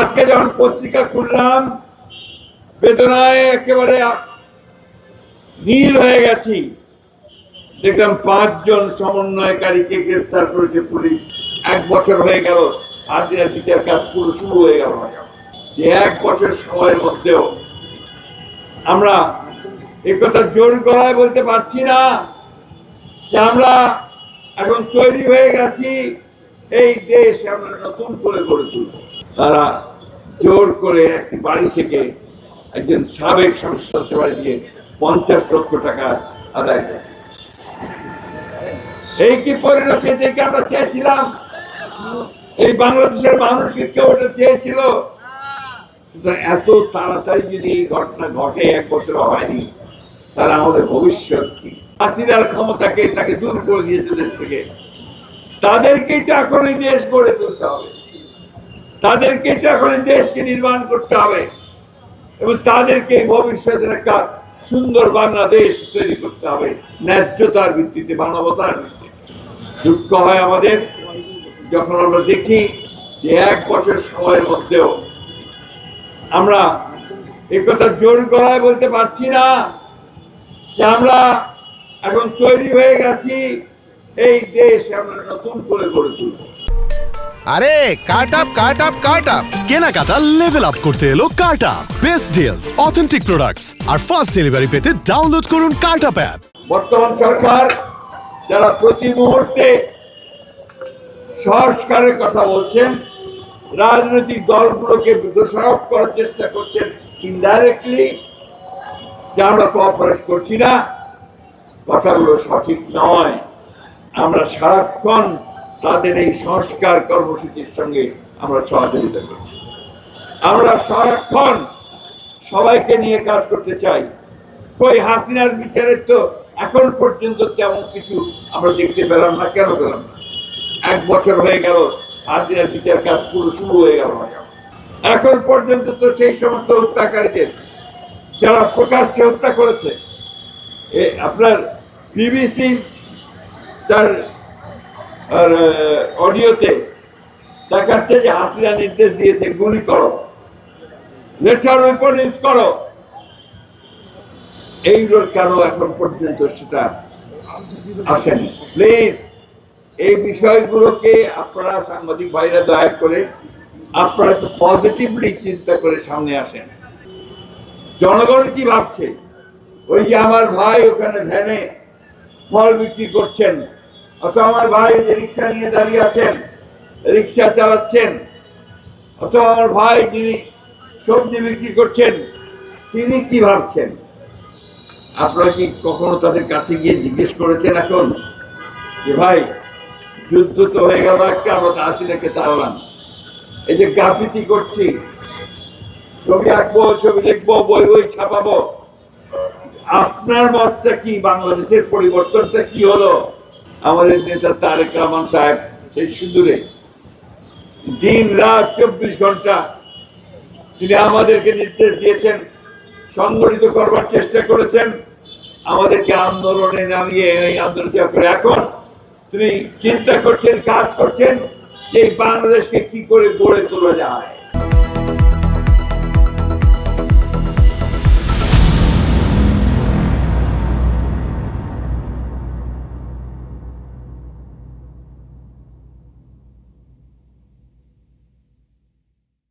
আজকে যখন পত্রিকা খুললাম, বেদনায় একেবারে নীল হয়ে গেছি। দেখলাম পাঁচজন সমন্বয়কারীকে গ্রেফতার করেছে পুলিশ। এক বছর হয়ে গেল, হাসিনার বিচার কাজ পুরো শুরু হয়ে গেল। যে এক বছর সময়ের মধ্যেও আমরা একথা জোর গলায় বলতে পারছি না যে আমরা এখন তৈরি হয়ে গেছি, এই দেশ আমরা নতুন করে গড়ে তুলব। তারা জোর করে একটি বাড়ি থেকে একজন সাবেক সংসদ সভায় দিয়ে পঞ্চাশ লক্ষ টাকা আদায় করে। এই কি পরিণতি থেকে আমরা চেয়েছিলাম? এই বাংলাদেশের মানুষকে কেউ এটা চেয়েছিল? এত তাড়াতাড়ি যদি এই ঘটনা ঘটে, এক বছর হয়নি, তাহলে আমাদের ভবিষ্যৎ কি? হাসিনার ক্ষমতাকে তাকে দূর করে দিয়েছে দেশ থেকে। তাদেরকেই তো এখন এই দেশ গড়ে তুলতে হবে। তাদেরকেই তো এখন দেশকে নির্মাণ করতে হবে। এবং তাদেরকে ভবিষ্যতের একটা সুন্দর বাংলাদেশ তৈরি করতে হবে। ন্যায্যতার ভিত্তিতে, মানবতার ভিত্তিতে। দুঃখ হয় আমাদের যখন আমরা দেখি যে এক বছর সময়ের মধ্যেও আমরা একথা জোর গলায় বলতে পারছি না যে আমরা এখন তৈরি হয়ে গেছি, এই দেশ আমরা নতুন করে গড়ে তুলব। আরে cut up cut up cut up কেনাকাটা লেভেল আপ করতে এলো up best deals authentic products আর ফাস্ট ডেলিভারি পেতে ডাউনলোড করুন আপ অ্যাপ বর্তমান সরকার যারা প্রতি মুহূর্তে সংস্কারের কথা বলছেন রাজনৈতিক দলগুলোকে দোষারোপ করার চেষ্টা করছেন ইনডাইরেক্টলি যে আমরা কোঅপারেট করছি না কথাগুলো সঠিক নয়। আমরা সারাক্ষণ তাদের এই সংস্কার কর্মসূচির সঙ্গে আমরা সহযোগিতা করছি। আমরা সারাক্ষণ সবাইকে নিয়ে কাজ করতে চাই। কই হাসিনার বিচারের তো এখন পর্যন্ত তেমন কিছু আমরা দেখতে পেলাম না, কেন পেলাম না? এক বছর হয়ে গেল, হাসিনার বিচার কাজ পুরো শুরু হয়ে গেল না? এখন পর্যন্ত তো সেই সমস্ত হত্যাকারীদের যারা প্রকাশ্যে হত্যা করেছে আপনার বিবিসি তার অডিওতে দেখাচ্ছে যে হাসিনা নির্দেশ দিয়েছে, গুলি করো। লেটার রিপোর্ট ইউজ করো। এইগুলোর কেন এখন পর্যন্ত সেটা আসেনি? প্লিজ এই বিষয়গুলোকে আপনারা সাংবাদিক ভাইরা দয়া করে আপনারা একটু পজিটিভলি চিন্তা করে সামনে আসেন। জনগণ কি ভাবছে? ওই যে আমার ভাই ওখানে ভ্যানে ফল বিক্রি করছেন। অথবা আমার ভাই যে রিক্সা নিয়ে দাঁড়িয়ে আছেন, রিক্সা চালাচ্ছেন অথবা আমার ভাই যিনি সবজি বিক্রি করছেন, তিনি কি ভাবছেন? আপনারা কি কখনো তাদের কাছে গিয়ে জিজ্ঞেস করেছেন এখন? যে ভাই, যুদ্ধ তো হয়ে গেল, একটা আমরা তো আসিনাকে তাড়ালাম। এই যে গ্রাফিতি করছি, ছবি আঁকবো, ছবি লিখব, বই বই ছাপাবো, আপনার মতটা কি? বাংলাদেশের পরিবর্তনটা কি হলো? আমাদের নেতা তারেক রহমান সাহেব, সেই সুদূরে দিন রাত চব্বিশ ঘণ্টা তিনি আমাদেরকে নির্দেশ দিয়েছেন, সংগঠিত করবার চেষ্টা করেছেন। আমাদেরকে আন্দোলনে নামিয়ে এই আন্দোলন করে এখন তিনি চিন্তা করছেন, কাজ করছেন যে বাংলাদেশকে কি করে গড়ে তোলা যায়।